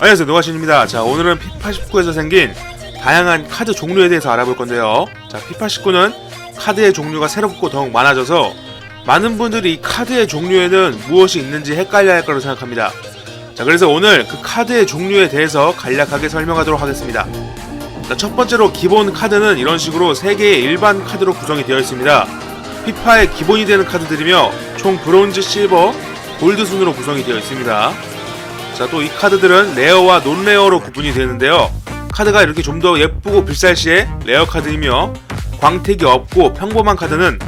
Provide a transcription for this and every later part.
안녕하세요 노가신입니다. 자 오늘은 피파 19에서 생긴 다양한 카드 종류에 대해서 알아볼 건데요. 자 피파 19는 카드의 종류가 새롭고 더욱 많아져서 많은 분들이 이 카드의 종류에는 무엇이 있는지 헷갈려 할 거라고 생각합니다. 자 그래서 오늘 그 카드의 종류에 대해서 간략하게 설명하도록 하겠습니다. 자, 첫 번째로 기본 카드는 이런 식으로 3개의 일반 카드로 구성이 되어 있습니다. 피파의 기본이 되는 카드들이며 총 브론즈, 실버, 골드 순으로 구성이 되어 있습니다 자, 또 이 카드들은 레어와 논레어로 구분이 되는데요. 카드가 이렇게 좀 더 예쁘고 비쌀시에 레어 카드이며 광택이 없고 평범한 카드는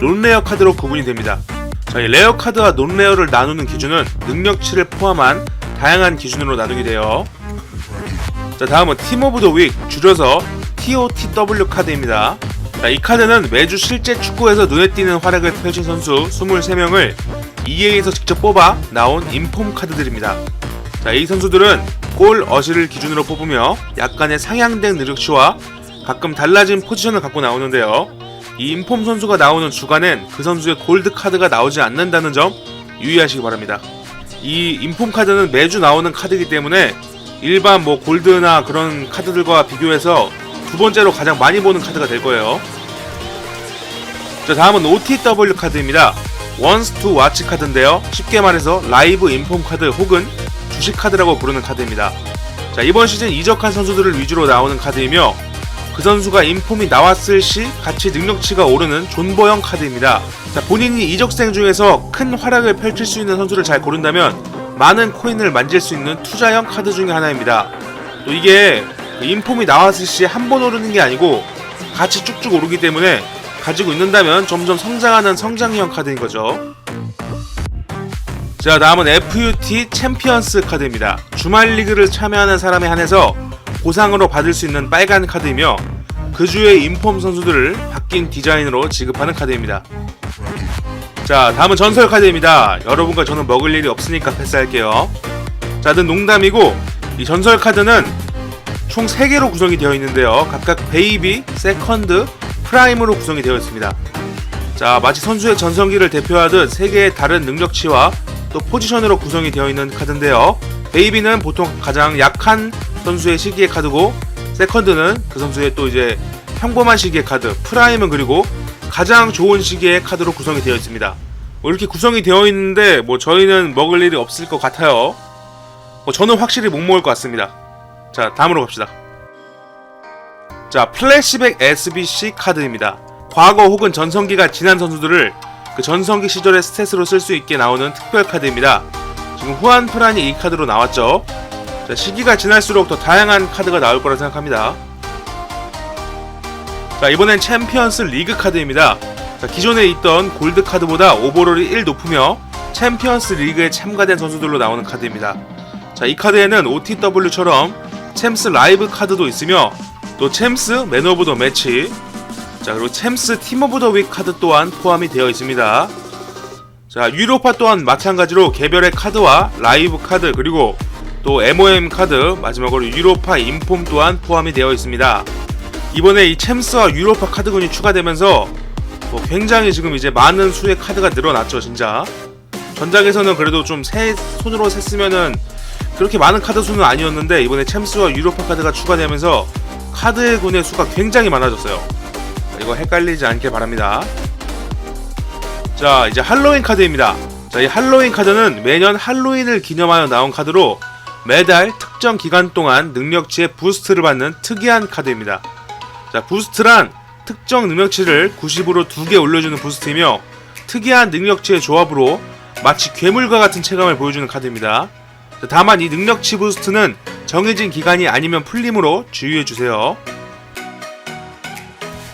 논레어 카드로 구분이 됩니다. 자, 이 레어 카드와 논레어를 나누는 기준은 능력치를 포함한 다양한 기준으로 나누게 돼요. 자, 다음은 팀 오브 더 윅, 줄여서 TOTW 카드입니다. 자, 이 카드는 매주 실제 축구에서 눈에 띄는 활약을 펼친 선수 23명을 EA에서 직접 뽑아 나온 인폼 카드들입니다. 자, 이 선수들은 골 어시를 기준으로 뽑으며 약간의 상향된 능력치와 가끔 달라진 포지션을 갖고 나오는데요. 이 인폼 선수가 나오는 주간엔 그 선수의 골드 카드가 나오지 않는다는 점 유의하시기 바랍니다. 이 인폼 카드는 매주 나오는 카드이기 때문에 일반 뭐 골드나 그런 카드들과 비교해서 두 번째로 가장 많이 보는 카드가 될 거예요. 자, 다음은 OTW 카드입니다. 원스 투 와치 카드인데요. 쉽게 말해서 라이브 인폼 카드 혹은 주식 카드라고 부르는 카드입니다. 자, 이번 시즌 이적한 선수들을 위주로 나오는 카드이며 그 선수가 인폼이 나왔을 시 같이 능력치가 오르는 존버형 카드입니다. 자, 본인이 이적생 중에서 큰 활약을 펼칠 수 있는 선수를 잘 고른다면 많은 코인을 만질 수 있는 투자형 카드 중에 하나입니다. 또 이게 그 인폼이 나왔을 시 한 번 오르는 게 아니고 같이 쭉쭉 오르기 때문에 가지고 있는다면 점점 성장하는 성장형 카드인 거죠. 자 다음은 FUT 챔피언스 카드입니다. 주말 리그를 참여하는 사람에 한해서 보상으로 받을 수 있는 빨간 카드이며 그 주의 인폼 선수들을 바뀐 디자인으로 지급하는 카드입니다. 자 다음은 전설 카드입니다. 여러분과 저는 먹을 일이 없으니까 패스할게요. 자, 는 농담이고 이 전설 카드는 총 3개로 구성이 되어 있는데요. 각각 베이비, 세컨드, 프라임으로 구성이 되어 있습니다. 자, 마치 선수의 전성기를 대표하듯 3개의 다른 능력치와 또 포지션으로 구성이 되어 있는 카드인데요. 베이비는 보통 가장 약한 선수의 시기의 카드고 세컨드는 그 선수의 또 이제 평범한 시기의 카드, 프라임은 그리고 가장 좋은 시기의 카드로 구성이 되어 있습니다. 뭐 이렇게 구성이 되어 있는데 뭐 저희는 먹을 일이 없을 것 같아요. 뭐 저는 확실히 못 먹을 것 같습니다. 자, 다음으로 갑시다. 자, 플래시백 SBC 카드입니다. 과거 혹은 전성기가 지난 선수들을 그 전성기 시절의 스탯으로 쓸 수 있게 나오는 특별 카드입니다. 지금 후안 프란이 이 카드로 나왔죠. 자, 시기가 지날수록 더 다양한 카드가 나올 거라 생각합니다. 자, 이번엔 챔피언스 리그 카드입니다. 자, 기존에 있던 골드 카드보다 오버롤이 1 높으며 챔피언스 리그에 참가된 선수들로 나오는 카드입니다. 자, 이 카드에는 OTW처럼 챔스 라이브 카드도 있으며 또 챔스 맨 오브 더 매치. 자 그리고 챔스 팀 오브 더 윅 카드 또한 포함이 되어 있습니다. 자 유로파 또한 마찬가지로 개별의 카드와 라이브 카드 그리고 또 MOM 카드 마지막으로 유로파 인폼 또한 포함이 되어 있습니다. 이번에 이 챔스와 유로파 카드군이 추가되면서 뭐 굉장히 지금 이제 많은 수의 카드가 늘어났죠 진짜. 전작에서는 그래도 좀세 손으로 셌으면은 그렇게 많은 카드 수는 아니었는데 이번에 챔스와 유로파 카드가 추가되면서 카드의 군의 수가 굉장히 많아졌어요. 이거 헷갈리지 않길 바랍니다. 자, 이제 할로윈 카드입니다. 자, 이 할로윈 카드는 매년 할로윈을 기념하여 나온 카드로 매달 특정 기간 동안 능력치의 부스트를 받는 특이한 카드입니다. 자, 부스트란 특정 능력치를 90으로 2개 올려주는 부스트이며 특이한 능력치의 조합으로 마치 괴물과 같은 체감을 보여주는 카드입니다. 자, 다만 이 능력치 부스트는 정해진 기간이 아니면 풀림으로 주의해주세요.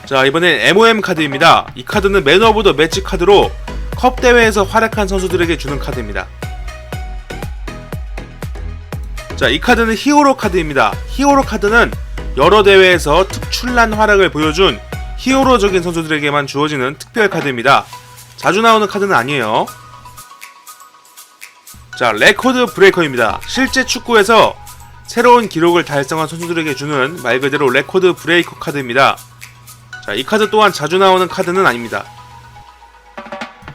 자 이번엔 MOM 카드입니다. 이 카드는 맨 오브 더 매치 카드로 컵 대회에서 활약한 선수들에게 주는 카드입니다. 자 이 카드는 히어로 카드입니다. 히어로 카드는 여러 대회에서 특출난 활약을 보여준 히어로적인 선수들에게만 주어지는 특별 카드입니다. 자주 나오는 카드는 아니에요. 자, 레코드 브레이커입니다. 실제 축구에서 새로운 기록을 달성한 선수들에게 주는 말 그대로 레코드 브레이커 카드입니다. 자, 이 카드 또한 자주 나오는 카드는 아닙니다.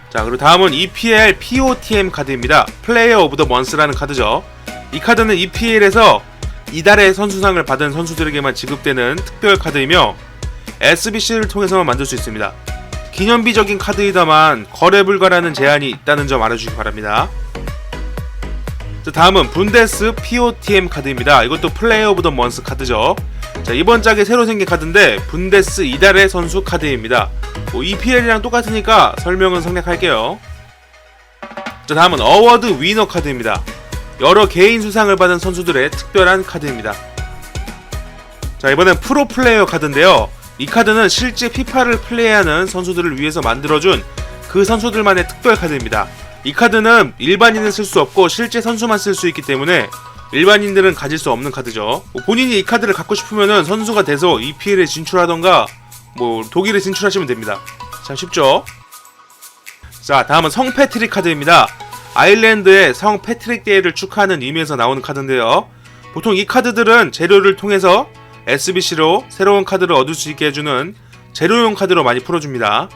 자, 그리고 다음은 EPL POTM 카드입니다. 플레이어 오브 더 먼스라는 카드죠. 이 카드는 EPL에서 이달의 선수상을 받은 선수들에게만 지급되는 특별 카드이며 SBC를 통해서만 만들 수 있습니다. 기념비적인 카드이다만 거래 불가라는 제한이 있다는 점 알아주시기 바랍니다. 자, 다음은 분데스 POTM 카드입니다. 이것도 플레이어 오브 더 먼스 카드죠. 자, 이번 짝에 새로 생긴 카드인데 분데스 이달의 선수 카드입니다. 뭐 EPL이랑 똑같으니까 설명은 생략할게요. 자, 다음은 어워드 위너 카드입니다. 여러 개인 수상을 받은 선수들의 특별한 카드입니다. 자, 이번엔 프로 플레이어 카드인데요. 이 카드는 실제 피파를 플레이하는 선수들을 위해서 만들어준 그 선수들만의 특별 카드입니다. 이 카드는 일반인은 쓸 수 없고 실제 선수만 쓸 수 있기 때문에 일반인들은 가질 수 없는 카드죠. 뭐 본인이 이 카드를 갖고 싶으면은 선수가 돼서 EPL에 진출하던가 뭐 독일에 진출하시면 됩니다. 참 쉽죠? 자, 다음은 성 패트릭 카드입니다. 아일랜드의 성 패트릭 데이를 축하하는 의미에서 나오는 카드인데요. 보통 이 카드들은 재료를 통해서 SBC로 새로운 카드를 얻을 수 있게 해주는 재료용 카드로 많이 풀어줍니다.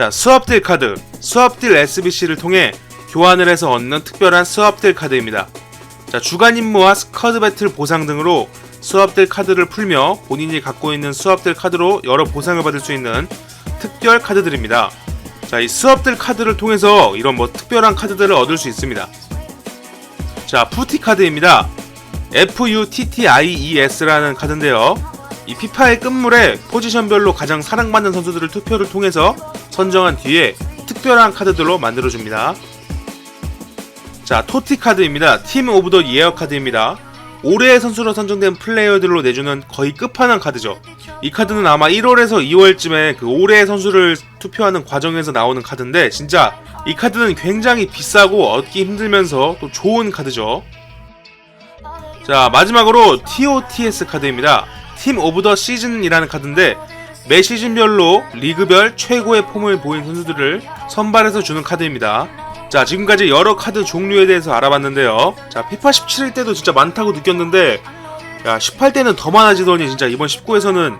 자, 수업딜 카드. 수업딜 SBC를 통해 교환을 해서 얻는 특별한 수업딜 카드입니다. 자, 주간 임무와 스쿼드 배틀 보상 등으로 수업딜 카드를 풀며 본인이 갖고 있는 수업딜 카드로 여러 보상을 받을 수 있는 특별 카드들입니다. 자, 이 수업들 카드를 통해서 이런 뭐 특별한 카드들을 얻을 수 있습니다. 자, 푸티 카드입니다. FUTTIES라는 카드인데요. 이 피파의 끝물에 포지션별로 가장 사랑받는 선수들을 투표를 통해서 선정한 뒤에 특별한 카드들로 만들어줍니다. 자, 토티 카드입니다. 팀 오브 더 예어 카드입니다. 올해의 선수로 선정된 플레이어들로 내주는 거의 끝판왕 카드죠. 이 카드는 아마 1월에서 2월쯤에 그 올해의 선수를 투표하는 과정에서 나오는 카드인데 진짜 이 카드는 굉장히 비싸고 얻기 힘들면서 또 좋은 카드죠. 자 마지막으로 TOTS 카드입니다. 팀 오브 더 시즌이라는 카드인데 매 시즌별로 리그별 최고의 폼을 보인 선수들을 선발해서 주는 카드입니다. 자 지금까지 여러 카드 종류에 대해서 알아봤는데요. 자 피파 17일 때도 진짜 많다고 느꼈는데 야 18때는 더 많아지더니 진짜 이번 19에서는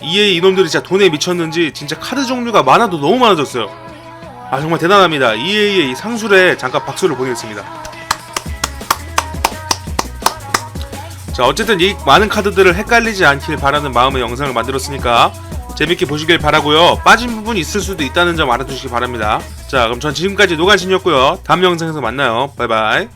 EA 이놈들이 진짜 돈에 미쳤는지 진짜 카드 종류가 많아도 너무 많아졌어요. 아 정말 대단합니다. EA의 이 상술에 잠깐 박수를 보내겠습니다. 자 어쨌든 이 많은 카드들을 헷갈리지 않길 바라는 마음의 영상을 만들었으니까 재밌게 보시길 바라고요. 빠진 부분이 있을 수도 있다는 점 알아두시기 바랍니다. 자 그럼 전 지금까지 노간신이었고요. 다음 영상에서 만나요. 바이바이